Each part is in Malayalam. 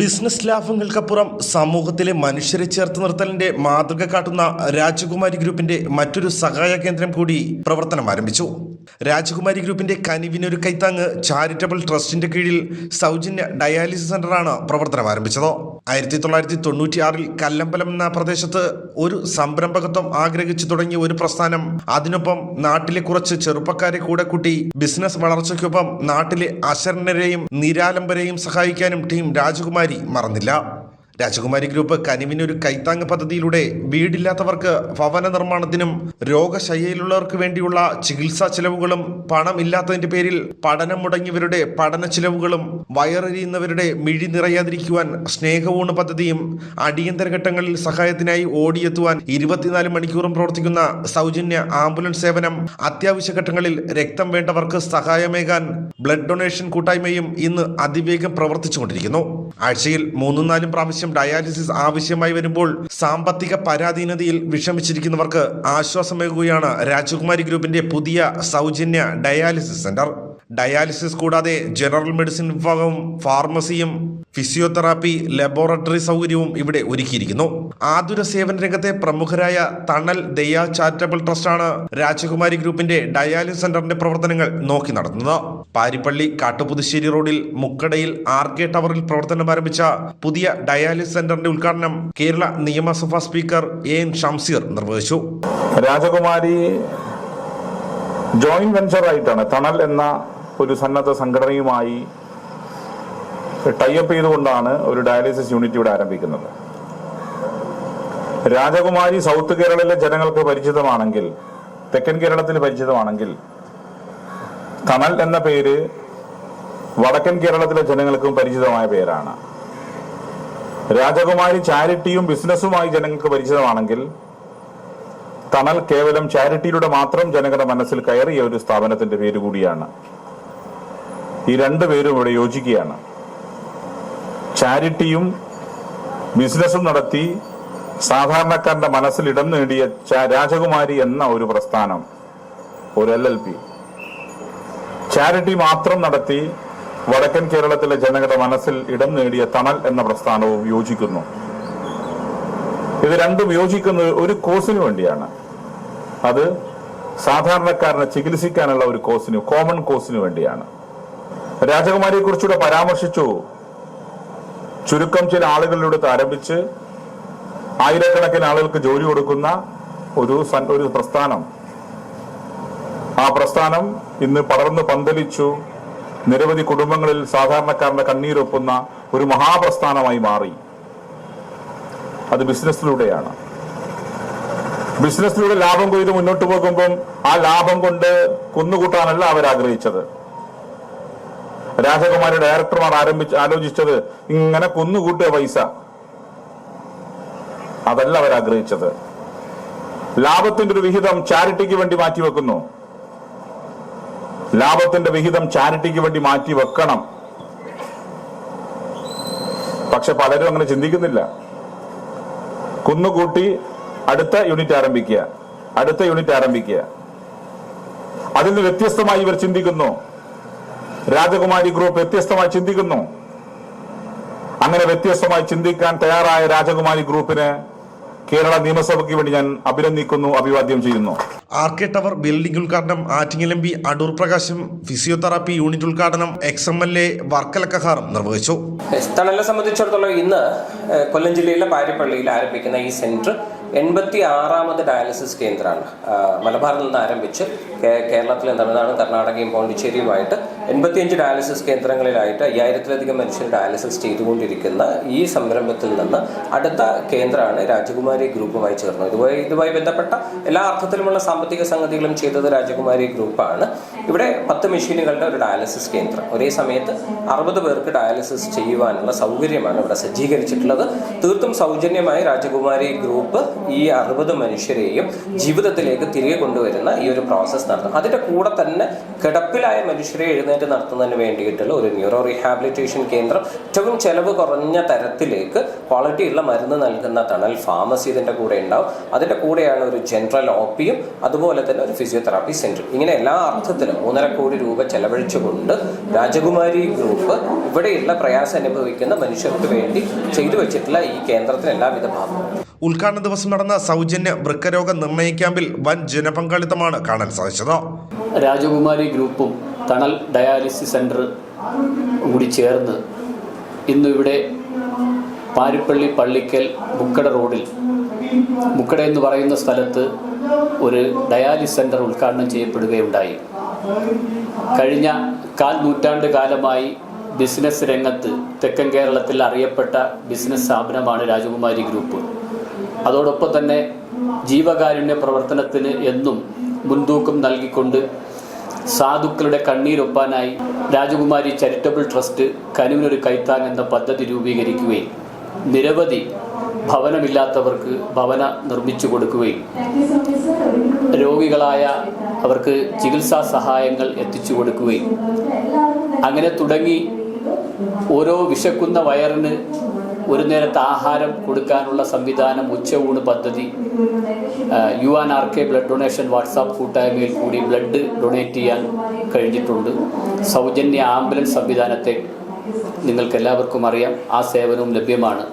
ബിസിനസ് ലാഭങ്ങൾക്കപ്പുറം സമൂഹത്തിലെ മനുഷ്യരെ ചേർത്ത് നിർത്തലിന്റെ മാതൃക കാട്ടുന്ന രാജകുമാരി ഗ്രൂപ്പിന്റെ മറ്റൊരു സഹായ കേന്ദ്രം കൂടി പ്രവർത്തനം ആരംഭിച്ചു. രാജകുമാരി ഗ്രൂപ്പിന്റെ കനിവിനൊരു കൈത്താങ്ങ് ചാരിറ്റബിൾ ട്രസ്റ്റിന്റെ കീഴിൽ സൗജന്യ ഡയാലിസിസ് സെന്ററാണ് പ്രവർത്തനം ആരംഭിച്ചത്. ആയിരത്തി തൊള്ളായിരത്തി തൊണ്ണൂറ്റിയാറിൽ കല്ലമ്പലം എന്ന പ്രദേശത്ത് ഒരു സംരംഭകത്വം ആഗ്രഹിച്ചു തുടങ്ങിയ ഒരു പ്രസ്ഥാനം. അതിനൊപ്പം നാട്ടിലെ കുറച്ച് ചെറുപ്പക്കാരെ കൂടെ കൂട്ടി ബിസിനസ് വളർച്ചയ്ക്കൊപ്പം നാട്ടിലെ അശരണരെയും നിരാലംബരെയും സഹായിക്കാനും ടീം രാജകുമാരി മറന്നില്ല. രാജകുമാരി ഗ്രൂപ്പ് കനിവിനൊരു കൈത്താങ് പദ്ധതിയിലൂടെ വീടില്ലാത്തവർക്ക് ഭവന നിർമ്മാണത്തിനും രോഗശയ്യയിലുള്ളവർക്ക് വേണ്ടിയുള്ള ചികിത്സാ ചെലവുകളും പണമില്ലാത്തതിന്റെ പേരിൽ പഠനം മുടങ്ങിയവരുടെ പഠന ചെലവുകളും വയറെരിയുന്നവരുടെ മിഴി നിറയാതിരിക്കുവാൻ സ്നേഹവൂണ് പദ്ധതിയും അടിയന്തര ഘട്ടങ്ങളിൽ സഹായത്തിനായി ഓടിയെത്തുവാൻ ഇരുപത്തിനാല് മണിക്കൂറും പ്രവർത്തിക്കുന്ന സൗജന്യ ആംബുലൻസ് സേവനം അത്യാവശ്യ ഘട്ടങ്ങളിൽ രക്തം വേണ്ടവർക്ക് സഹായമേകാൻ ബ്ലഡ് ഡൊണേഷൻ കൂട്ടായ്മയും ഇന്ന് അതിവേഗം പ്രവർത്തിച്ചുകൊണ്ടിരിക്കുന്നു. ആഴ്ചയിൽ മൂന്നും നാലും പ്രാവശ്യം ഡയാലിസിസ് ആവശ്യമായി വരുമ്പോൾ സാമ്പത്തിക പരാധീനതയിൽ വിഷമിച്ചിരിക്കുന്നവർക്ക് ആശ്വാസമേകുകയാണ് രാജകുമാരി ഗ്രൂപ്പിന്റെ പുതിയ സൗജന്യ ഡയാലിസിസ് സെന്റർ. ഡയാലിസിസ് കൂടാതെ ജനറൽ മെഡിസിൻ വിഭാഗവും ഫാർമസിയും ഫിസിയോതെറാപ്പി ലബോറട്ടറി സൗകര്യവും ഇവിടെ ഒരുക്കിയിരിക്കുന്നു. ആതുര സേവന രംഗത്തെ പ്രമുഖരായ തണൽ ദയ ചാരിറ്റബിൾ ട്രസ്റ്റാണ് രാജകുമാരി ഗ്രൂപ്പിന്റെ ഡയാലിസിസ് സെന്ററിന്റെ പ്രവർത്തനങ്ങൾ നോക്കി നടത്തുന്നത്. പാരിപ്പള്ളി കാട്ടുപുതുശ്ശേരി റോഡിൽ മുക്കടയിൽ ആർ കെ ടവറിൽ പ്രവർത്തനം ആരംഭിച്ച പുതിയ ഡയാലിസിസ് സെന്ററിന്റെ ഉദ്ഘാടനം കേരള നിയമസഭാ സ്പീക്കർ എ എൻ ഷംസീർ നിർവഹിച്ചു. രാജകുമാരി ജോയിന്റ് വെഞ്ചർ ആയിട്ടാണ് തണൽ എന്ന ഒരു സന്നദ്ധ സംഘടനയുമായി ടൈപ്പ് ചെയ്തുകൊണ്ടാണ് ഒരു ഡയാലിസിസ് യൂണിറ്റ് ഇവിടെ ആരംഭിക്കുന്നത്. രാജകുമാരി സൗത്ത് കേരളയിലെ ജനങ്ങൾക്ക് പരിചിതമാണെങ്കിൽ തെക്കൻ കേരളത്തിൽ പരിചിതമാണെങ്കിൽ തണൽ എന്ന പേര് വടക്കൻ കേരളത്തിലെ ജനങ്ങൾക്കും പരിചിതമായ പേരാണ്. രാജകുമാരി ചാരിറ്റിയും ബിസിനസ്സുമായി ജനങ്ങൾക്ക് പരിചിതമാണെങ്കിൽ തണൽ കേവലം ചാരിറ്റിയിലൂടെ മാത്രം ജനങ്ങളുടെ മനസ്സിൽ കയറിയ ഒരു സ്ഥാപനത്തിന്റെ പേര് കൂടിയാണ്. ഈ രണ്ട് പേരും ഇവിടെ യോജിക്കുകയാണ്. ചാരിറ്റിയും ബിസിനസ്സും നടത്തി സാധാരണക്കാരന്റെ മനസ്സിൽ ഇടം നേടിയ രാജകുമാരി എന്ന ഒരു പ്രസ്ഥാനം ഒരു എൽ എൽ പി. ചാരിറ്റി മാത്രം നടത്തി വടക്കൻ കേരളത്തിലെ ജനങ്ങളുടെ മനസ്സിൽ ഇടം നേടിയ തണൽ എന്ന പ്രസ്ഥാനവും യോജിക്കുന്നു. ഇത് രണ്ടും യോജിക്കുന്നത് ഒരു കോസിന് വേണ്ടിയാണ്. അത് സാധാരണക്കാരനെ ചികിത്സിക്കാനുള്ള ഒരു കോസിന് കോമൺ കോസിന് വേണ്ടിയാണ്. രാജകുമാരിയെ കുറിച്ചുകൂടെ പരാമർശിച്ചു. ചുരുക്കം ചില ആളുകളിലൂടെ ആരംഭിച്ച് ആയിരക്കണക്കിന് ആളുകൾക്ക് ജോലി കൊടുക്കുന്ന ഒരു ഒരു പ്രസ്ഥാനം. ആ പ്രസ്ഥാനം ഇന്ന് പടർന്ന് പന്തലിച്ചു നിരവധി കുടുംബങ്ങളിൽ സാധാരണക്കാരന്റെ കണ്ണീരൊപ്പുന്ന ഒരു മഹാപ്രസ്ഥാനമായി മാറി. അത് ബിസിനസ്സിലൂടെയാണ്. ബിസിനസ്സിലൂടെ ലാഭം കൊയ്ത് മുന്നോട്ട് പോകുമ്പം ആ ലാഭം കൊണ്ട് കുന്നുകൂട്ടാനല്ല അവർ ആഗ്രഹിച്ചത് രാജകുമാരി ഡയറക്ടർമാർ ആരംഭിച്ച് ആലോചിച്ചത് ഇങ്ങനെ കുന്നുകൂട്ടിയ പൈസ. അതല്ല അവർ ആഗ്രഹിച്ചത്. ലാഭത്തിന്റെ ഒരു വിഹിതം ചാരിറ്റിക്ക് വേണ്ടി മാറ്റി മാറ്റിവെക്കുന്നു. ലാഭത്തിന്റെ വിഹിതം ചാരിറ്റിക്ക് വേണ്ടി മാറ്റി വെക്കണം പക്ഷെ പലരും അങ്ങനെ ചിന്തിക്കുന്നില്ല. കുന്നുകൂട്ടി അടുത്ത യൂണിറ്റ് ആരംഭിക്കുക. അടുത്ത യൂണിറ്റ് ആരംഭിക്കുക. അതിൽ നിന്ന് വ്യത്യസ്തമായി ഇവർ ചിന്തിക്കുന്നു. രാജകുമാരി ഗ്രൂപ്പ് വ്യത്യസ്തമായി ചിന്തിക്കുന്നു. അങ്ങനെ വ്യത്യസ്തമായി ചിന്തിക്കാൻ തയ്യാറായ രാജകുമാരി ഗ്രൂപ്പിന് കേരള നിയമസഭയ്ക്ക് വേണ്ടി ഞാൻ അഭിനന്ദിക്കുന്നു അഭിവാദ്യം ചെയ്യുന്നു. ആർ കെ ടവർ ബിൽഡിംഗ് ഉദ്ഘാടനം ആറ്റിങ്ങൽ എം പി അടൂർ പ്രകാശം ഫിസിയോതെറാപ്പി യൂണിറ്റ് ഉദ്ഘാടനം ex M L A Varkala Kahar നിർവഹിച്ചു. തണലിനെ സംബന്ധിച്ചിടത്തോളം ഇന്ന് കൊല്ലം ജില്ലയിലെ പാരിപ്പള്ളിയിൽ ആരംഭിക്കുന്ന ഈ സെന്റർ എൺപത്തി ആറാമത് ഡയാലിസിസ് കേന്ദ്രമാണ്. മലബാറിൽ നിന്ന് ആരംഭിച്ച് കേരളത്തിലും തമിഴ്നാടും കർണാടകയും പോണ്ടിച്ചേരിയുമായിട്ട് എൺപത്തിയഞ്ച് ഡയാലിസിസ് കേന്ദ്രങ്ങളിലായിട്ട് അയ്യായിരത്തിലധികം മനുഷ്യർ ഡയാലിസിസ് ചെയ്തുകൊണ്ടിരിക്കുന്ന ഈ സംരംഭത്തിൽ നിന്ന് അടുത്ത കേന്ദ്രമാണ് രാജകുമാരി ഗ്രൂപ്പുമായി ചേർന്നത്. ഇതുമായി ഇതുമായി ബന്ധപ്പെട്ട എല്ലാ അർത്ഥത്തിലുമുള്ള സാമ്പത്തിക സംഗതികളും ചെയ്തത് രാജകുമാരി ഗ്രൂപ്പാണ്. ഇവിടെ പത്ത് മെഷീനുകളുടെ ഒരു ഡയാലിസിസ് കേന്ദ്രം. ഒരേ സമയത്ത് അറുപത് പേർക്ക് ഡയാലിസിസ് ചെയ്യുവാനുള്ള സൗകര്യമാണ് ഇവിടെ സജ്ജീകരിച്ചിട്ടുള്ളത്. തീർത്തും സൗജന്യമായി രാജകുമാരി ഗ്രൂപ്പ് ഈ അറുപത് മനുഷ്യരെയും ജീവിതത്തിലേക്ക് തിരികെ കൊണ്ടുവരുന്ന ഈ ഒരു പ്രോസസ്സ് നടത്തും. അതിന്റെ കൂടെ തന്നെ കിടപ്പിലായ മനുഷ്യരെ എഴുന്നേറ്റ് നടത്തുന്നതിന് വേണ്ടിയിട്ടുള്ള ഒരു ന്യൂറോ റീഹാബിലിറ്റേഷൻ കേന്ദ്രം ഏറ്റവും ചെലവ് കുറഞ്ഞ തരത്തിലേക്ക് ക്വാളിറ്റി ഉള്ള മരുന്ന് നൽകുന്ന തണൽ ഫാർമസി ഇതിന്റെ കൂടെ ഉണ്ടാവും. അതിന്റെ കൂടെയാണ് ഒരു ജനറൽ ഒ പിയും അതുപോലെ തന്നെ ഒരു ഫിസിയോതെറാപ്പി സെന്ററും ഇങ്ങനെ എല്ലാ അർത്ഥത്തിലും മൂന്നര കോടി രൂപ ചെലവഴിച്ചുകൊണ്ട് രാജകുമാരി ഗ്രൂപ്പ് ഇവിടെയുള്ള പ്രയാസം അനുഭവിക്കുന്ന മനുഷ്യർക്ക് വേണ്ടി ചെയ്തു വെച്ചിട്ടുള്ള ഈ കേന്ദ്രത്തിന് എല്ലാവിധ ഭാഗവും ഉദ്ഘാടന ദിവസം നടന്ന സൗജന്യ വൃക്കരോഗ നിർണയ ക്യാമ്പിൽ വൻ ജനപങ്കാളിത്തമാണ് കാണാൻ സാധിച്ചത്. രാജകുമാരി ഗ്രൂപ്പും തണൽ ഡയാലിസിസ് സെന്റർ കൂടി ചേർന്ന് ഇന്ന് ഇവിടെ പാരിപ്പള്ളി പള്ളിക്കൽ മുക്കട റോഡിൽ മുക്കട എന്ന് പറയുന്ന സ്ഥലത്ത് ഒരു ഡയാലിസ് സെന്റർ ഉദ്ഘാടനം ചെയ്യപ്പെടുകയുണ്ടായി. കഴിഞ്ഞ കാൽ നൂറ്റാണ്ട് കാലമായി ബിസിനസ് രംഗത്ത് തെക്കൻ കേരളത്തിൽ അറിയപ്പെട്ട ബിസിനസ് സ്ഥാപനമാണ് രാജകുമാരി ഗ്രൂപ്പ്. അതോടൊപ്പം തന്നെ ജീവകാരുണ്യ പ്രവർത്തനത്തിന് എന്നും മുൻതൂക്കം നൽകിക്കൊണ്ട് സാധുക്കളുടെ കണ്ണീരൊപ്പാനായി രാജകുമാരി ചാരിറ്റബിൾ ട്രസ്റ്റ് കനുവിനൊരു കൈത്താങ് എന്ന പദ്ധതി രൂപീകരിക്കുകയും നിരവധി ഭവനമില്ലാത്തവർക്ക് ഭവന നിർമ്മിച്ചു കൊടുക്കുകയും രോഗികളായ അവർക്ക് ചികിത്സാ സഹായങ്ങൾ എത്തിച്ചു കൊടുക്കുകയും. അങ്ങനെ തുടങ്ങി ഓരോ വിശക്കുന്ന വയറിന് ഒരു നേരത്തെ ആഹാരം കൊടുക്കാനുള്ള സംവിധാനം ഉച്ചയൂണ് പദ്ധതി. U an R K blood donation WhatsApp കൂട്ടായ്മയിൽ കൂടി ബ്ലഡ് ഡൊണേറ്റ് ചെയ്യാൻ കഴിഞ്ഞിട്ടുണ്ട്. സൗജന്യ ആംബുലൻസ് സംവിധാനത്തെ നിങ്ങൾക്ക് എല്ലാവർക്കും അറിയാം. ആ സേവനവും ലഭ്യമാണ്.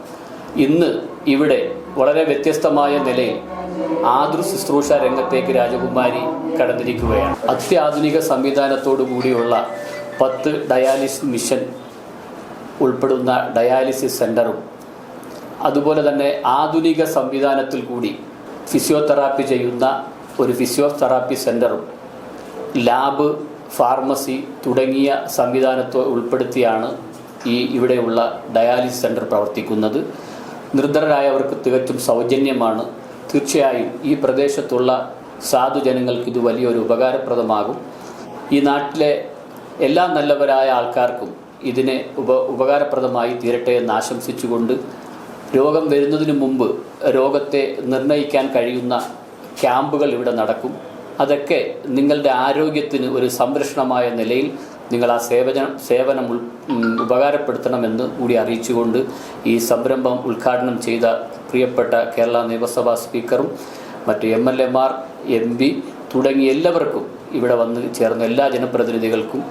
ഇന്ന് ഇവിടെ വളരെ വ്യത്യസ്തമായ നിലയിൽ ആതൃ ശുശ്രൂഷ രംഗത്തേക്ക് രാജകുമാരി കടന്നിരിക്കുകയാണ്. അത്യാധുനിക സംവിധാനത്തോടു കൂടിയുള്ള പത്ത് ഡയാലിസിസ് മിഷൻ ഉൾപ്പെടുന്ന ഡയാലിസിസ് സെന്ററും അതുപോലെ തന്നെ ആധുനിക സംവിധാനത്തിൽ കൂടി ഫിസിയോതെറാപ്പി ചെയ്യുന്ന ഒരു ഫിസിയോതെറാപ്പി സെന്ററും ലാബ് ഫാർമസി തുടങ്ങിയ സംവിധാനത്തെ ഉൾപ്പെടുത്തിയാണ് ഈ ഇവിടെയുള്ള ഡയാലിസിസ് സെന്റർ പ്രവർത്തിക്കുന്നത്. നിർദ്ധരായവർക്ക് തികച്ചും സൗജന്യമാണ്. തീർച്ചയായും ഈ പ്രദേശത്തുള്ള സാധുജനങ്ങൾക്ക് ഇത് വലിയൊരു ഉപകാരപ്രദമാകും. ഈ നാട്ടിലെ എല്ലാ നല്ലവരായ ആൾക്കാർക്കും ഇതിനെ ഉപ ഉപകാരപ്രദമായി തീരട്ടെ എന്ന് ആശംസിച്ചുകൊണ്ട് രോഗം വരുന്നതിന് മുമ്പ് രോഗത്തെ നിർണയിക്കാൻ കഴിയുന്ന ക്യാമ്പുകൾ ഇവിടെ നടക്കും. അതൊക്കെ നിങ്ങളുടെ ആരോഗ്യത്തിന് ഒരു സംരക്ഷണമായ നിലയിൽ നിങ്ങൾ ആ സേവന സേവനം ഉൾ ഉപകാരപ്പെടുത്തണമെന്ന് കൂടി അറിയിച്ചുകൊണ്ട് ഈ സംരംഭം ഉദ്ഘാടനം ചെയ്ത പ്രിയപ്പെട്ട കേരള നിയമസഭാ സ്പീക്കറും മറ്റ് എം എൽ എമാർ എം പി തുടങ്ങിയ എല്ലാവർക്കും ഇവിടെ വന്ന് ചേർന്ന എല്ലാ ജനപ്രതിനിധികൾക്കും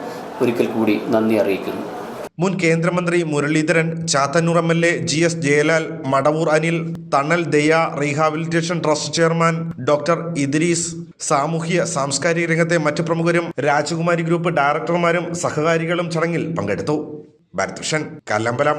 ഒരിക്കൽ കൂടി നന്ദി അറിയിക്കുന്നു. മുൻ കേന്ദ്രമന്ത്രി Muraleedharan Chathannoor M L A G S Jayalal Madavoor Anil Thanal Daya rehabilitation trust chairman doctor Idris സാമൂഹ്യ സാംസ്കാരിക രംഗത്തെ മറ്റു പ്രമുഖരും രാജകുമാരി ഗ്രൂപ്പ് ഡയറക്ടർമാരും സഹകാരികളും ചടങ്ങിൽ പങ്കെടുത്തു. ഭരതൃഷൻ കല്ലമ്പലം